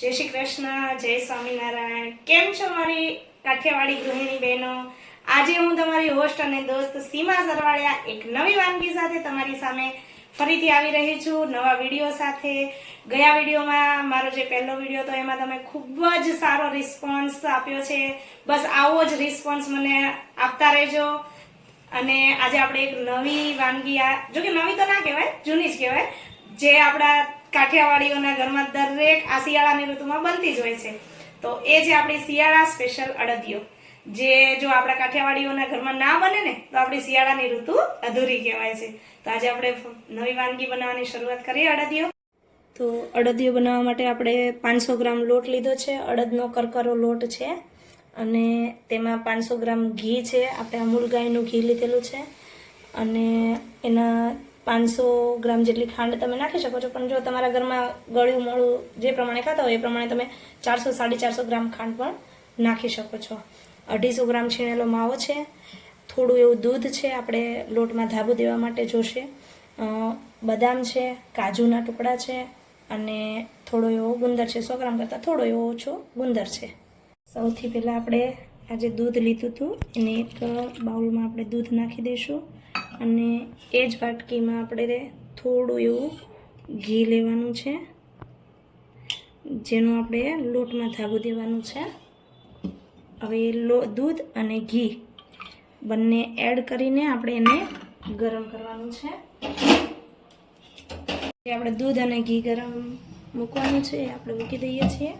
જય શ્રી કૃષ્ણ, જય સ્વામિનારાયણ. કેમ છો મારી કાઠિયાવાડી ગૃહિણી બહેનો? આજે હું તમારી હોસ્ટ અને દોસ્ત સીમા સરવાળિયા એક નવી વાનગી સાથે તમારી સામે ફરીથી આવી રહી છું. નવા વીડિયો સાથે. ગયા વિડીયોમાં મારો જે પહેલો વીડિયો હતો, એમાં તમે ખૂબ જ સારો રિસ્પોન્સ આપ્યો છે. બસ આવો જ રિસ્પોન્સ મને આપતા રહેજો. અને આજે આપણે એક નવી વાનગી આ જો કે નવી તો ના કહેવાય, જૂની જ કહેવાય. જે આપણા કાઠિયાવાડીઓના ઘરમાં દરેક આ શિયાળાની ઋતુમાં બનતી જ હોય છે. તો એ છે આપણી શિયાળા સ્પેશિયલ અડદિયો. જે જો આપણા કાઠિયાવાડીઓના ઘરમાં ના બને ને, તો આપણી શિયાળાની ઋતુ અધૂરી કહેવાય છે. તો આજે આપણે નવી વાનગી બનાવવાની શરૂઆત કરીએ અડદિયો. તો અડદિયો બનાવવા માટે આપણે પાંચસો ગ્રામ લોટ લીધો છે. અડદનો કરકરો લોટ છે અને તેમાં પાંચસો ગ્રામ ઘી છે. આપણે અમૂલ ગાયનું ઘી લીધેલું છે. અને એના પાંચસો ગ્રામ જેટલી ખાંડ તમે નાખી શકો છો. પણ જો તમારા ઘરમાં ગળ્યું મોળું જે પ્રમાણે ખાતા હોય એ પ્રમાણે તમે ચારસો, સાડી ચારસો ગ્રામ ખાંડ પણ નાખી શકો છો. અઢીસો ગ્રામ છીણેલો માવો છે. થોડું એવું દૂધ છે આપણે લોટમાં ધાબુ દેવા માટે જોશે. બદામ છે, કાજુના ટુકડા છે અને થોડો એવો ગુંદર છે. સો ગ્રામ કરતાં થોડો એવો ઓછો ગુંદર છે. સૌથી પહેલાં આપણે આજે દૂધ લીધું હતું. એને એક બાઉલમાં આપણે દૂધ નાખી દઈશું. અને એ જ વાટકીમાં આપણે થોડું એવું ઘી લેવાનું છે, જેનું આપણે લોટમાં ધાબુ દેવાનું છે. હવે લો, દૂધ અને ઘી બંને એડ કરીને આપણે એને ગરમ કરવાનું છે. આપણે દૂધ અને ઘી ગરમ મૂકવાનું છે, એ આપણે મૂકી દઈએ છીએ.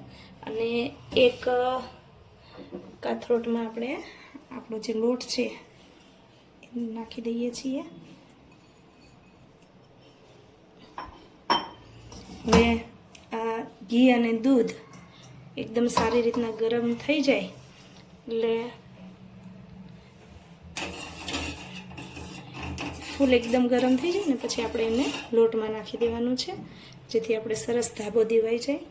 અને એક કાથરોટમાં આપણે આપણો જે લોટ છે નાખી દઈએ છીએ હવે આ ઘી અને દૂધ એકદમ સારી રીતના ગરમ થઈ જાય એટલે ફૂલ એકદમ ગરમ થઈ જાય ને પછી આપણે એને લોટમાં નાખી દેવાનું છે, જેથી આપણે સરસ ધાબો દેવાઈ જાય.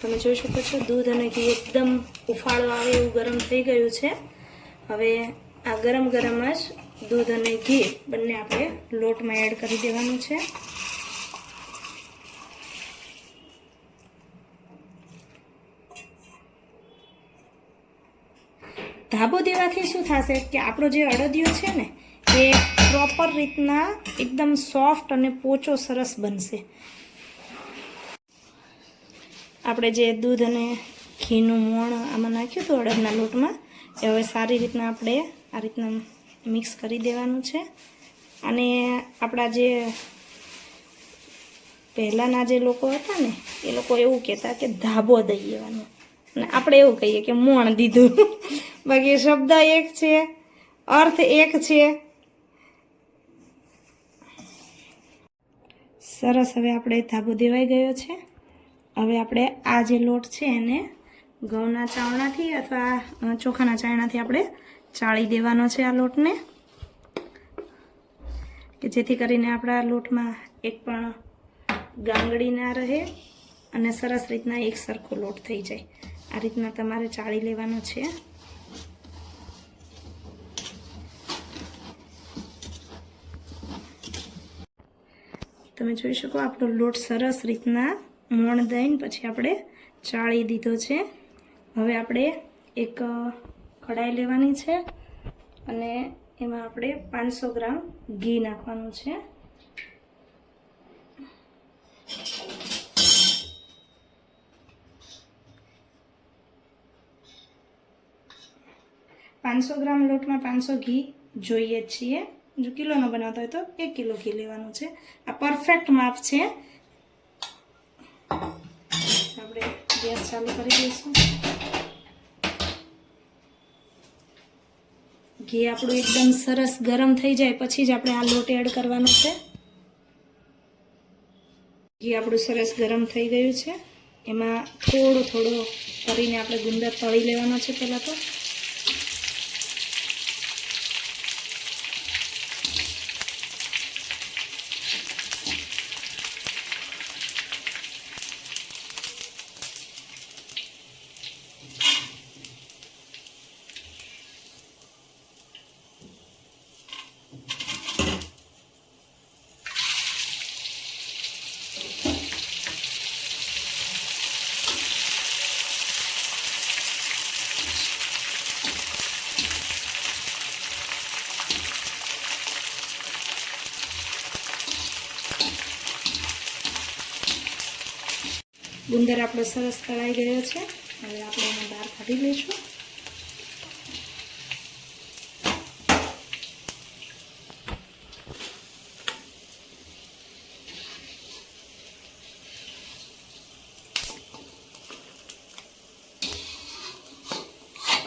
તમે જોઈ શકો છો, દૂધ અને ઘી એકદમ ઉફાળો આવે એવું ગરમ થઈ ગયું છે. હવે આ ગરમ ગરમ જ દૂધ અને ઘી બંને આપણે લોટમાં એડ કરી દેવાનું છે. ધાબો દેવાથી શું થશે કે આપણો જે અડદિયો છે ને, એ પ્રોપર રીતના એકદમ સોફ્ટ અને પોચો સરસ બનશે. આપણે જે દૂધ અને ઘીનું મોણ આમાં નાખ્યું હતું અડદના લોટમાં હવે સારી રીતના આપણે આ રીતના મિક્સ કરી દેવાનું છે. અને આપણા જે પહેલાંના જે લોકો હતા ને, એ લોકો એવું કહેતા કે ધાબો દઈ દેવાનો. અને આપણે એવું કહીએ કે મોણ દીધું. બાકી શબ્દ એક છે, અર્થ એક છે. સરસ, હવે આપણે ધાબો દેવાઈ ગયો છે. હવે આપણે આ જે લોટ છે એને ઘઉંના ચાવણાથી અથવા ચોખાના ચાયણાથી આપણે ચાળી દેવાનો છે આ લોટને. કે જેથી કરીને આપણા લોટમાં એક પણ ગાંગડી ના રહે અને સરસ રીતના એક સરખો લોટ થઈ જાય. આ રીતના તમારે ચાળી લેવાનો છે. તમે જોઈ શકો આપણો લોટ સરસ રીતના મોણ દઈને પછી આપણે ચાળી દીધો છે. હવે આપણે એક કઢાઈ લેવાની છે અને એમાં આપણે પાંચસો ગ્રામ ઘી નાખવાનું છે. પાંચસો ગ્રામ લોટમાં પાંચસો ઘી જોઈએ છીએ. જો કિલોનો બનાવતા હોય તો એક કિલો ઘી લેવાનું છે. આ પરફેક્ટ માપ છે. આપણે ગેસ ચાલુ કરી દઈશું. ઘી આપણું એકદમ સરસ ગરમ થઈ જાય, પછી જ આપણે આ લોટ એડ કરવાનો છે. ઘી આપણું સરસ ગરમ થઈ ગયું છે. એમાં થોડો થોડો કરીને આપણે ગુંદર તળી લેવાનો છે પહેલાં તો. ગુંદર આપણો સરસ તળાઈ ગયો છે. હવે આપણે એને બહાર કાઢી લઈશું.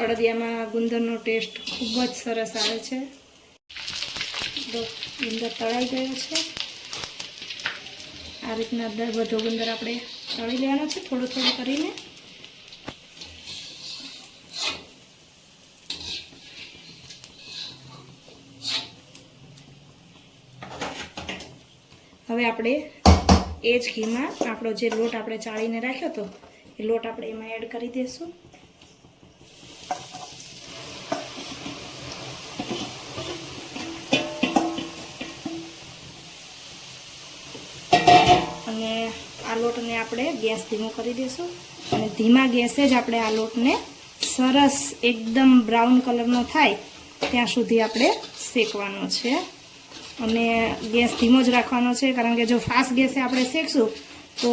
અડદિયામાં ગુંદરનો ટેસ્ટ ખૂબ જ સરસ આવે છે. ગુંદર તળાઈ ગયો છે. આ રીતના બધો ગુંદર આપણે તળી લેવાનો છે, થોડું થોડું કરીને. હવે આપણે એ જ ઘીમાં આપણો જે લોટ આપણે ચાળીને રાખ્યો હતો, એ લોટ આપણે એમાં એડ કરી દઈશું આપણે ગેસ ધીમો કરી દઈશું અને ધીમા ગેસે જ આપણે આ લોટને સરસ એકદમ બ્રાઉન કલરનો થાય ત્યાં સુધી આપણે શેકવાનો છે. અને ગેસ ધીમો જ રાખવાનો છે, કારણ કે જો ફાસ્ટ ગેસે આપણે શેકશું તો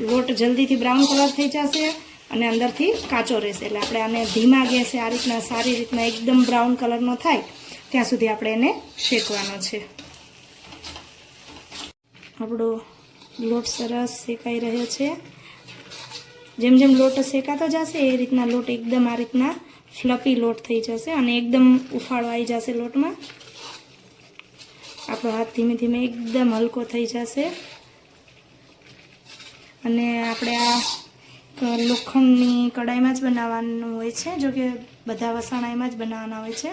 લોટ જલ્દીથી બ્રાઉન કલર થઈ જશે અને અંદરથી કાચો રહેશે. એટલે આપણે આને ધીમા ગેસે આ રીતના સારી રીતના એકદમ બ્રાઉન કલરનો થાય ત્યાં સુધી આપણે એને શેકવાનો છે. આપણો લોટ સરસ શેકાઈ રહ્યો છે. જેમ જેમ લોટ શેકાતો જશે, એ રીતના લોટ એકદમ આ રીતના ફ્લપી લોટ થઈ જશે અને એકદમ ઉફાળો આવી જશે લોટમાં. આપણો હાથ ધીમે ધીમે એકદમ હલકો થઈ જશે. અને આપણે આ લોખંડની કડાઈમાં જ બનાવવાનું હોય છે, જો કે બધા વસાણા એમાં જ બનાવવાના હોય છે.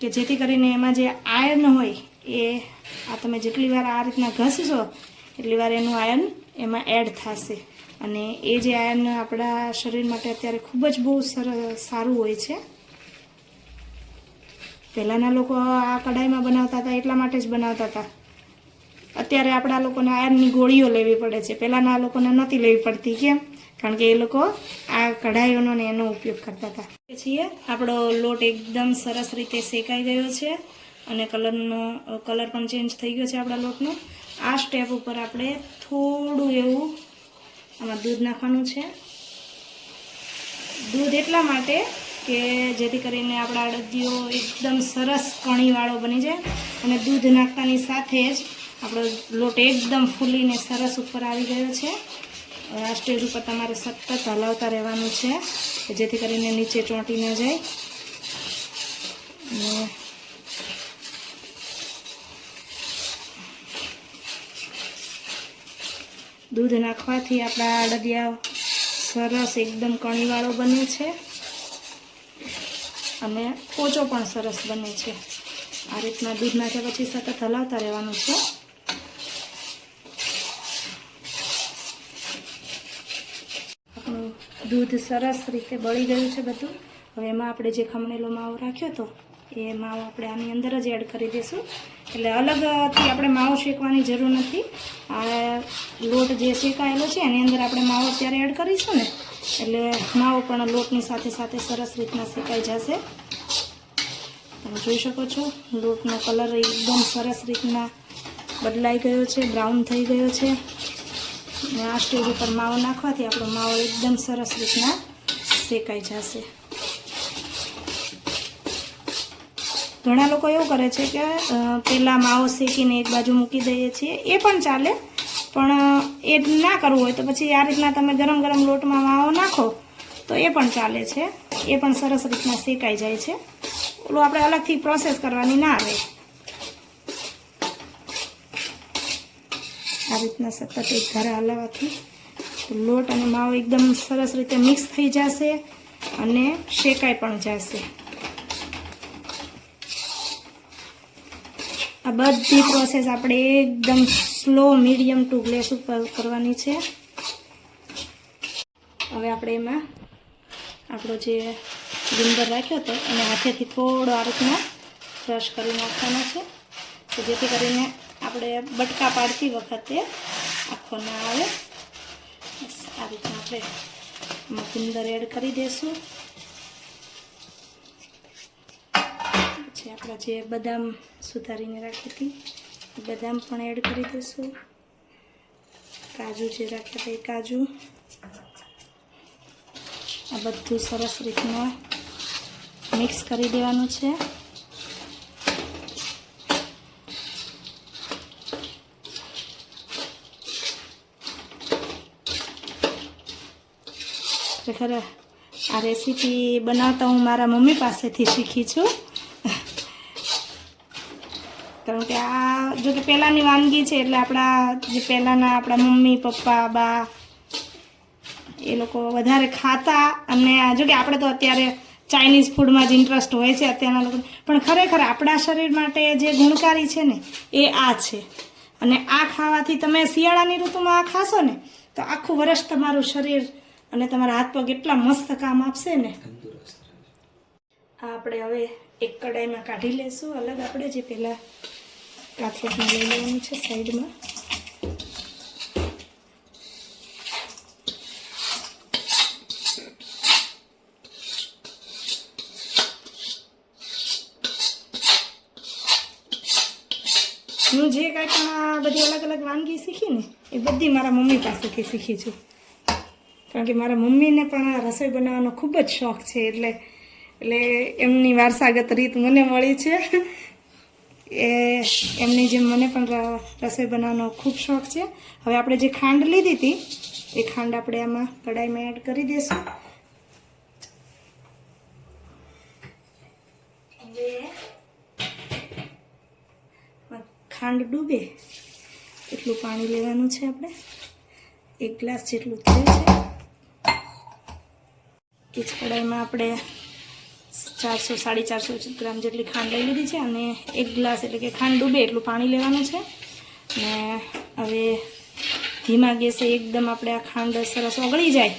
કે જેથી કરીને એમાં જે આયર્ન હોય, એ આ તમે જેટલી વાર આ રીતના ઘસશો એટલી વાર એનું આયર્ન એમાં એડ થશે. અને એ જે આયર્ન આપણા શરીર માટે અત્યારે ખૂબ જ બહુ સારું હોય છે. પહેલાંના લોકો આ કઢાઈમાં બનાવતા હતા, એટલા માટે જ બનાવતા હતા. અત્યારે આપણા લોકોને આયર્નની ગોળીઓ લેવી પડે છે. પહેલાંના લોકોને નહોતી લેવી પડતી, કેમ? કારણ કે એ લોકો આ કઢાઈઓનો ને એનો ઉપયોગ કરતા હતા. છીએ, આપણો લોટ એકદમ સરસ રીતે શેકાઈ ગયો છે અને કલરનો કલર પણ ચેન્જ થઈ ગયો છે આપણા લોટનો. આ સ્ટેપ ઉપર આપણે થોડું એવું આમાં દૂધ નાખવાનું છે. દૂધ એટલા માટે કે જેથી કરીને આપણા અડદીઓ એકદમ સરસ કણીવાળો બની જાય અને દૂધ નાખતાની સાથે જ આપણો લોટ એકદમ ફૂલીને સરસ ઉપર આવી ગયો છે. આ સ્ટેજ ઉપર તમારે સતત હલાવતા રહેવાનું છે જેથી કરીને નીચે ચોંટી ન જાય. દૂધ નાખવાથી આપણા અડદિયા સરસ એકદમ કણીવાળો બને છે. અને પોચો પણ સરસ બને છે. આ રીતના દૂધ નાખ્યા પછી સતત હલાવતા રહેવાનું છે. આપણું દૂધ સરસ રીતે બળી ગયું છે બધું. હવે એમાં આપણે જે ખમણેલો માવો રાખ્યો હતો એ માવો આપણે આની અંદર જ એડ કરી દઈશું. એટલે અલગથી આપણે માવો શેકવાની જરૂર નથી. આ લોટ જે શેકાયેલો છે, એની અંદર આપણે માવો અત્યારે એડ કરીશું ને, એટલે માવો પણ લોટની સાથે સાથે સરસ રીતના શેકાઈ જશે. તમે જોઈ શકો છો, લોટનો કલર એકદમ સરસ રીતના બદલાઈ ગયો છે બ્રાઉન થઈ ગયો છે. આ સ્ટેજ ઉપર માવો નાખવાથી આપણો માવો એકદમ સરસ રીતના શેકાઈ જશે. ઘણા લોકો એવું કરે છે કે પહેલાં માવો શેકીને એક બાજુ મૂકી દઈએ છીએ. એ પણ ચાલે પણ એ ના કરવું હોય તો પછી આ રીતના તમે ગરમ ગરમ લોટમાં માવો નાખો, તો એ પણ ચાલે છે. એ પણ સરસ રીતના શેકાઈ જાય છે. ઓલું આપણે અલગથી પ્રોસેસ કરવાની ના આવે. આ રીતના સતત એક ધારે હલાવવાથી લોટ અને માવો એકદમ સરસ રીતે મિક્સ થઈ જશે અને શેકાઈ પણ જશે. આ બધી પ્રોસેસ આપણે એકદમ સ્લો મીડિયમ ટુ ગ્લેસ ઉપર કરવાની છે. હવે આપણે એમાં આપણો જે ગુંદર રાખ્યો હતો, એને હાથેથી થોડો આ રીતના ક્રશ કરી નાખવાનો છે. તો જેથી કરીને આપણે બટકા પાડતી વખતે આખો ના આવે. આ રીતના આપણે ગુંદર એડ કરી દઈશું પછી આપણા જે બદામ સુધારીને રાખી હતી બદામ પણ એડ કરી દઈશું. કાજુ જે રાખ્યા હતા એ કાજુ. આ બધું સરસ રીતના મિક્સ કરી દેવાનું છે. ખરેખર આ રેસીપી બનાવતા હું મારા મમ્મી પાસેથી શીખી છું. કારણ કે આ જો કે પહેલાંની વાનગી છે એટલે આપણા જે પહેલાંના આપણા મમ્મી પપ્પા બા એ લોકો વધારે ખાતા અને જો કે આપણે તો અત્યારે ચાઇનીઝ ફૂડમાં જ ઇન્ટરેસ્ટ હોય છે અત્યારના લોકો. પણ ખરેખર આપણા શરીર માટે જે ગુણકારી છે ને એ આ છે. અને આ ખાવાથી તમે શિયાળાની ઋતુમાં આ ખાશો ને તો આખું વર્ષ તમારું શરીર અને તમારા હાથ પગ એટલા મસ્ત કામ આપશે ને. આ આપણે હવે એક કડાઈમાં કાઢી લેશું. અલગ આપણે જે પહેલાં કાથિયામાં લઈ લેવાનું છે સાઈડમાં. હું જે કાંઈ પણ આ બધી અલગ અલગ વાનગી શીખી ને, એ બધી મારા મમ્મી પાસેથી શીખી છું. કારણ કે મારા મમ્મીને પણ રસોઈ બનાવવાનો ખૂબ જ શોખ છે, એટલે એટલે એમની વારસાગત રીત મને મળી છે. એ એમની જેમ મને પણ રસોઈ બનાવવાનો ખૂબ શોખ છે. હવે આપણે જે ખાંડ લીધી હતી, એ ખાંડ આપણે આમાં કઢાઈમાં એડ કરી દઈશું. ખાંડ ડૂબે, એટલું પાણી લેવાનું છે આપણે. એક ગ્લાસ જેટલું થયું છે. એ જ કડાઈમાં આપણે ચારસો, સાડી ચારસો ગ્રામ જેટલી ખાંડ લઈ લીધી છે અને એક ગ્લાસ એટલે કે ખાંડ ડૂબે એટલું પાણી લેવાનું છે. અને હવે ધીમા ગેસે એકદમ આપણે આ ખાંડ સરસ ઓગળી જાય,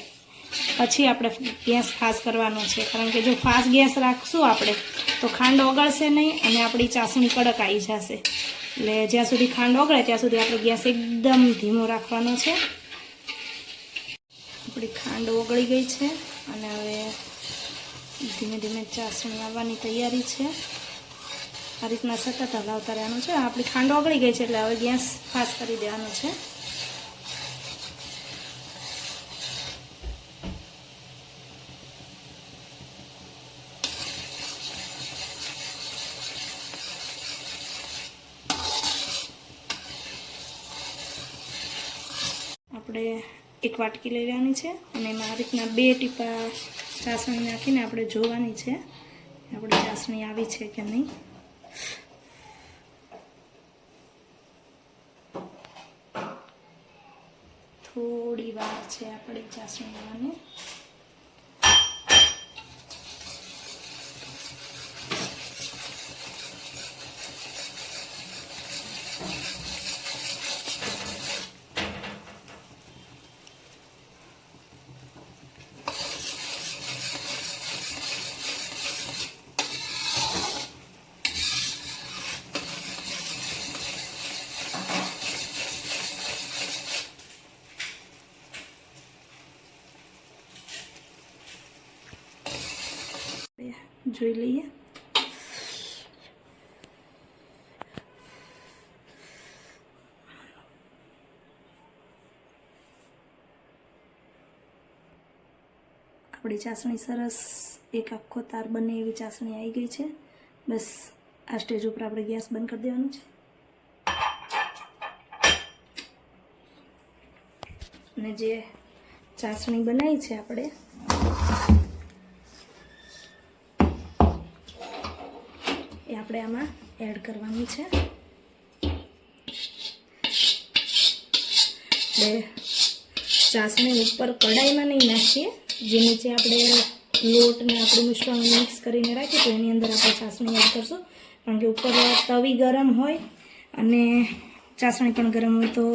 પછી આપણે ગેસ ફાસ કરવાનો છે. કારણ કે જો ફાસ્ટ ગેસ રાખશું આપણે, તો ખાંડ ઓગળશે નહીં અને આપણી ચાસણી કડક આવી જશે. એટલે જ્યાં સુધી ખાંડ ઓગળે ત્યાં સુધી આપણે ગેસ એકદમ ધીમો રાખવાનો છે. આપણી ખાંડ ઓગળી ગઈ છે અને હવે ધીમે ધીમે ચાસણી આવવાની તૈયારી છે. આ રીતના સતત હલાવતા રહેવાનું છે. આપણી ખાંડ ઓગળી ગઈ છે એટલે હવે ગેસ ફાસ્ટ કરી દેવાનો છે. આપણે એક વાટકી લઈ લેવાની છે અને એમાં આ રીતના બે ટીપા ચાસણી નાખીને આપણે જોવાની છે આપણે ચાસણી આવી છે કે નહીં. થોડી વાર છે આપણે ચાસણી આવવાની જોઈ લઈએ. આપણી ચાસણી સરસ, એક આખો તાર બને એવી ચાસણી આવી ગઈ છે. બસ, આ સ્ટેજ ઉપર આપણે ગેસ બંધ કરી દેવાનું છે. અને જે ચાસણી બનાવી છે આપણે આપણે આમાં એડ કરવાની છે. એટલે ચાસણી ઉપર કડાઈમાં નહીં નાખીએ. જે નીચે આપણે લોટને આપણું મિશ્રણ મિક્સ કરીને રાખીએ તો એની અંદર આપણે ચાસણી એડ કરશું. કારણ કે ઉપર તવી ગરમ હોય અને ચાસણી પણ ગરમ હોય તો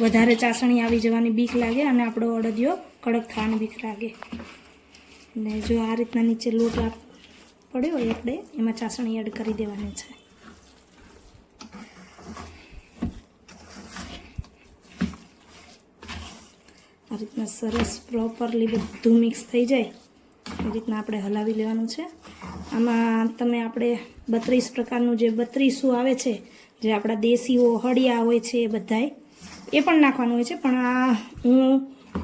વધારે ચાસણી આવી જવાની બીક લાગે અને આપણો અડદિયો કડક થવાની બીક લાગે. ને જો આ રીતના નીચે લોટ પડ્યો હોય આપણે એમાં ચાસણી એડ કરી દેવાની છે. આ રીતના સરસ પ્રોપરલી બધું મિક્સ થઈ જાય. એ રીતના આપણે હલાવી લેવાનું છે. આમાં તમે આપણે બત્રીસ પ્રકારનું જે બત્રીસું આવે છે, જે આપણા દેશીઓ હળિયા હોય છે એ બધાય, એ પણ નાખવાનું હોય છે. પણ આ હું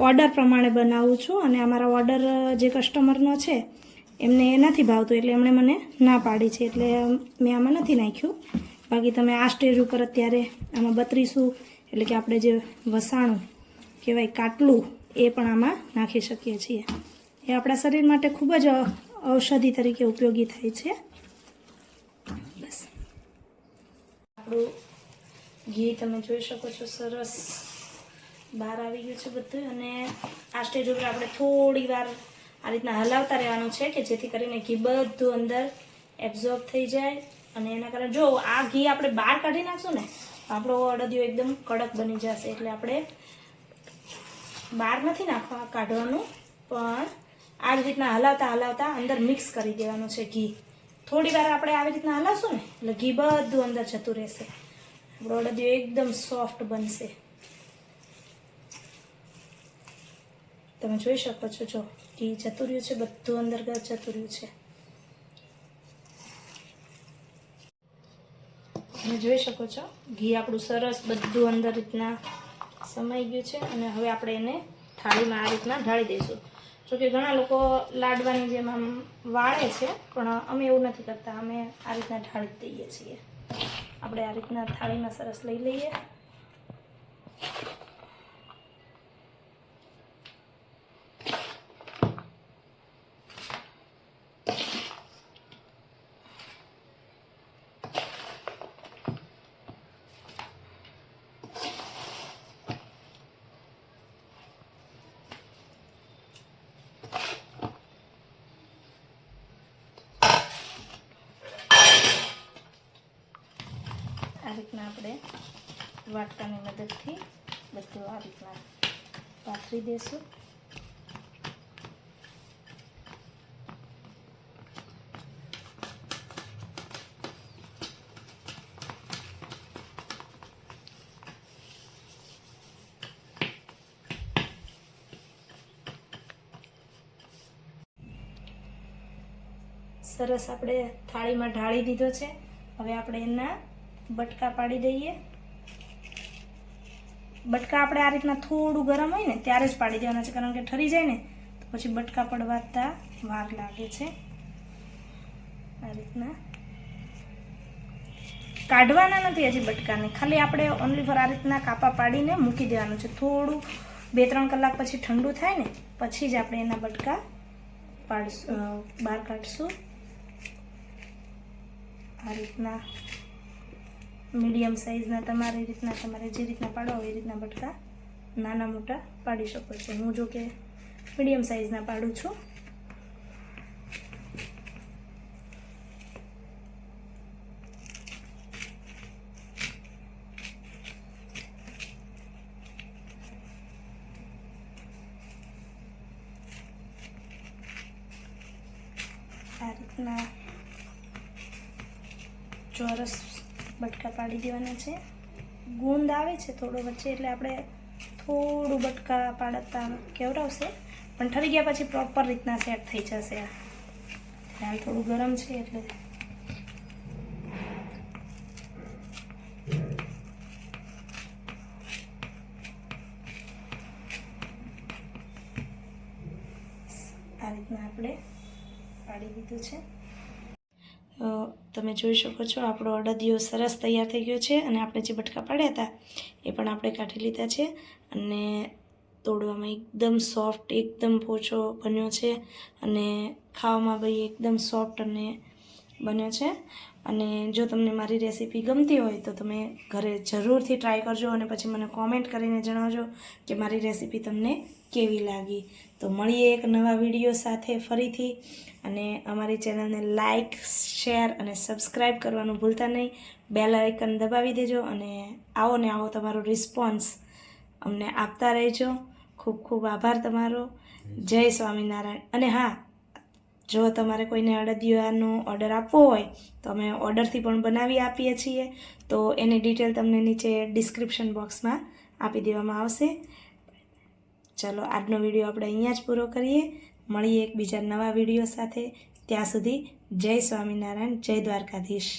ઓર્ડર પ્રમાણે બનાવું છું અને અમારા ઓર્ડર જે કસ્ટમરનો છે એમને એ નથી ભાવતું, એટલે એમણે મને ના પાડી છે. એટલે મેં આમાં નથી નાખ્યું. બાકી તમે આ સ્ટેજ ઉપર અત્યારે આમાં બત્રીસું, એટલે કે આપણે જે વસાણું કહેવાય કાટલું, એ પણ આમાં નાખી શકીએ છીએ. એ આપણા શરીર માટે ખૂબ જ ઔષધિ તરીકે ઉપયોગી થાય છે. બસ. આપણું ઘી તમે જોઈ શકો છો, સરસ બહાર આવી ગયું છે બધું. અને આ સ્ટેજ ઉપર આપણે થોડી વાર આ રીતના હલાવતા રહેવાનું છે કે જેથી કરીને ઘી બધું અંદર એબ્ઝોર્બ થઈ જાય. અને એના કારણે જો આ ઘી આપણે બહાર કાઢી નાખશું ને આપણો અડદિયો એકદમ કડક બની જશે. એટલે આપણે બહાર નથી નાખવા કાઢવાનું, પણ આ રીતના હલાવતા હલાવતા અંદર મિક્સ કરી દેવાનું છે ઘી. થોડી વાર આપણે આવી રીતના હલાવશું ને, એટલે ઘી બધું અંદર જતું રહેશે. આપણો અડદિયો એકદમ સોફ્ટ બનશે. તમે જોઈ શકો છો જો. ઘી જતું છે, બધું અંદર જતું છે. તમે જોઈ શકો છો, ઘી આપણું સરસ બધું અંદર રીતના સમાઈ ગયું છે અને હવે આપણે એને થાળીમાં આ રીતના ઢાળી દઈશું. જોકે ઘણા લોકો લાડવાની જેમ આમ વાળે છે, પણ અમે એવું નથી કરતા. અમે આ રીતના ઢાળી દઈએ છીએ. આપણે આ રીતના થાળીમાં સરસ લઈ લઈએ આ રીતના આપણે વાટકાની મદદથી બધું આ રીતના પાથરી દઈશું સરસ આપણે થાળીમાં ઢાળી દીધો છે. હવે આપણે એના બટકા પાડી દઈએ. બટકા આપણે આ રીતના થોડું ગરમ હોય ને ત્યારે જ પાડી દેવાના છે, કારણ કે ઠરી જાય ને, તો પછી બટકા પડવાતા વાર લાગે છે. આ રીતના. કાઢવાના નથી હજી બટકાને. ખાલી આપણે ઓનલી ફોર આ રીતના કાપા પાડીને મૂકી દેવાનું છે. થોડું બે ત્રણ કલાક પછી ઠંડુ થાય ને, પછી જ આપણે એના બટકા પાડશું બહાર કાઢશું. આ રીતના. મીડિયમ સાઇઝના તમારી રીતના તમારે જે રીતના પાડવા હોય એ રીતના બટકા નાના મોટા પાડી શકો છો. હું જો કે મીડિયમ સાઇઝના પાડું છું આ રીતના ચોરસ બટકા પાડી દેવાના છે. ગુંદ આવે છે થોડો વચ્ચે, એટલે આપણે થોડું બટકા પાડતા કેવડાવશે પણ ઠરી ગયા પછી પ્રોપર રીતના સેટ થઈ જશે હાલ થોડું ગરમ છે એટલે. આ રીતના આપણે પાડી દીધું છે. તમે જોઈ શકો છો, આપણો અડદિયો સરસ તૈયાર થઈ ગયો છે અને આપણે જે બટકા પાડ્યા હતા, એ પણ આપણે કાઢી લીધા છે અને તોડવામાં એકદમ સોફ્ટ એકદમ પોચો બન્યો છે અને ખાવામાં ભાઈ એકદમ સોફ્ટ અને બન્યો છે. અને જો તમને મારી રેસીપી ગમતી હોય તો તમે ઘરે જરૂરથી ટ્રાય કરજો અને પછી મને કોમેન્ટ કરીને જણાવજો કે મારી રેસીપી તમને કેવી લાગી. તો મળીએ એક નવા વીડિયો સાથે ફરીથી. અને અમારી ચેનલને લાઇક શેર અને સબસ્ક્રાઈબ કરવાનું ભૂલતા નહીં. બેલ આઇકન દબાવી દેજો અને આવો ને આવો તમારો રિસ્પોન્સ અમને આપતા રહેજો. ખૂબ ખૂબ આભાર તમારો. જય સ્વામિનારાયણ. અને હા જો તમારે કોઈને અડદિયાનો ઓર્ડર આપવો હોય, તો અમે ઓર્ડરથી પણ બનાવી આપીએ છીએ. તો એની ડિટેલ તમને નીચે ડિસ્ક્રિપ્શન બોક્સમાં આપી દેવામાં આવશે. ચલો, આજનો વીડિયો આપણે અહીંયા જ પૂરો કરીએ. મળીએ એક નવા વીડિયો સાથે. ત્યાં સુધી જય સ્વામિનારાયણ, જય દ્વારકાધીશ.